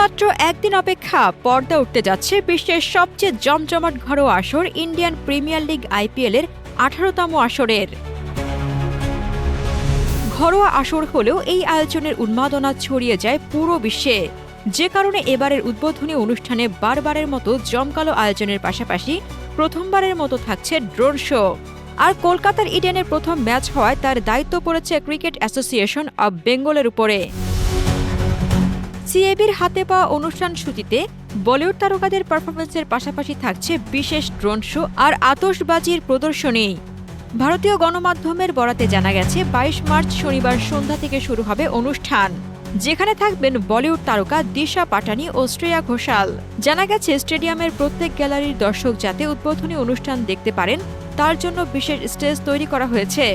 মাত্র একদিন অপেক্ষা পর্দা উঠতে যাচ্ছে বিশ্বের সবচেয়ে জমজমাট ঘরোয়া আসর ইন্ডিয়ান প্রিমিয়ার লিগ আইপিএল এর আঠারোতম আসরের। ঘরোয়া আসর হলেও এই আয়োজনের উন্মাদনা ছড়িয়ে যায় পুরো বিশ্বে। যে কারণে এবারের উদ্বোধনী অনুষ্ঠানে বারবারের মতো জমকালো আয়োজনের পাশাপাশি প্রথমবারের মতো থাকছে ড্রোন শো। আর কলকাতার ইডেনের প্রথম ম্যাচ হওয়ায় তার দায়িত্ব পড়েছে ক্রিকেট অ্যাসোসিয়েশন অব বেঙ্গলের উপরে। সিএবির হাতে পাওয়া অনুষ্ঠান সূচিতে বলিউড তারকাদের পারফরমেন্সের পাশাপাশি থাকছে বিশেষ ড্রোন শো আর আতশবাজির প্রদর্শনী। ভারতীয় গণমাধ্যমের বরাতে জানা গেছে, বাইশ মার্চ শনিবার সন্ধ্যা থেকে শুরু হবে অনুষ্ঠান, যেখানে থাকবেন বলিউড তারকা দিশা পাটানি ও শ্রেয়া ঘোষাল। জানা গেছে, স্টেডিয়ামের প্রত্যেক গ্যালারির দর্শক যাতে উদ্বোধনী অনুষ্ঠান দেখতে পারেন, তার জন্য বিশেষ স্টেজ তৈরি করা হয়েছে।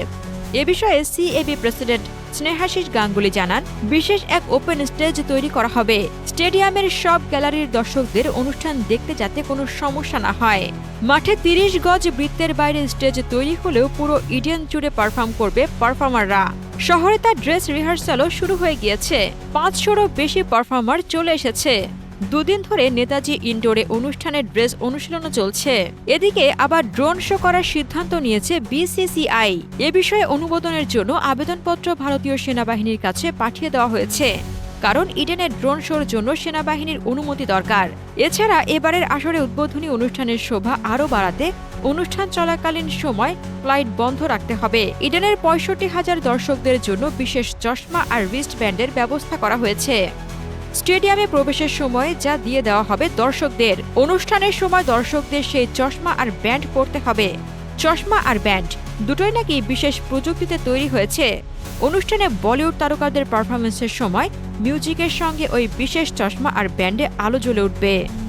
এ বিষয়ে সিএবি প্রেসিডেন্ট স্নেহাশিস গাঙ্গুলি জানান, বিশেষ এক ওপেন স্টেজ তৈরি করা হবে। স্টেডিয়ামের সব গ্যালারির দর্শকদের অনুষ্ঠান দেখতে যাতে কোনো সমস্যা না হয়। মাঠে তিরিশ গজ বৃত্তের বাইরে স্টেজ তৈরি হলেও পুরো ইডিয়ান জুড়ে পারফর্ম করবে পারফর্মাররা। শহরে তার ড্রেস রিহার্সালও শুরু হয়ে গিয়েছে। পাঁচশোরও বেশি পারফর্মার চলে এসেছে। দুদিন ধরে নেতাজি ইনডোরে অনুষ্ঠানের ড্রেস অনুশীলনও চলছে। এদিকে আবার ড্রোন শো করার সিদ্ধান্ত নিয়েছে বিসিসিআই। এ বিষয়ে অনুমোদনের জন্য আবেদনপত্র ভারতীয় সেনাবাহিনীর কাছে পাঠিয়ে দেওয়া হয়েছে। কারণ ইডেনের ড্রোন শোর জন্য সেনাবাহিনীর অনুমতি দরকার। এছাড়া এবারের আসরে উদ্বোধনী অনুষ্ঠানের শোভা আরও বাড়াতে অনুষ্ঠান চলাকালীন সময় ফ্লাইট বন্ধ রাখতে হবে। ইডেনের পঁয়ষট্টি হাজার দর্শকদের জন্য বিশেষ চশমা আর রিস্ট ব্যান্ডের ব্যবস্থা করা হয়েছে। স্টেডিয়ামে প্রবেশের সময় যা দিয়ে দেওয়া হবে দর্শকদের। অনুষ্ঠানের সময় দর্শকদের সেই চশমা আর ব্যান্ড পরতে হবে। চশমা আর ব্যান্ড দুটোই নাকি বিশেষ প্রযুক্তিতে তৈরি হয়েছে। অনুষ্ঠানে বলিউড তারকাদের পারফরমেন্সের সময় মিউজিকের সঙ্গে ওই বিশেষ চশমা আর ব্যান্ডে আলো জ্বলে উঠবে।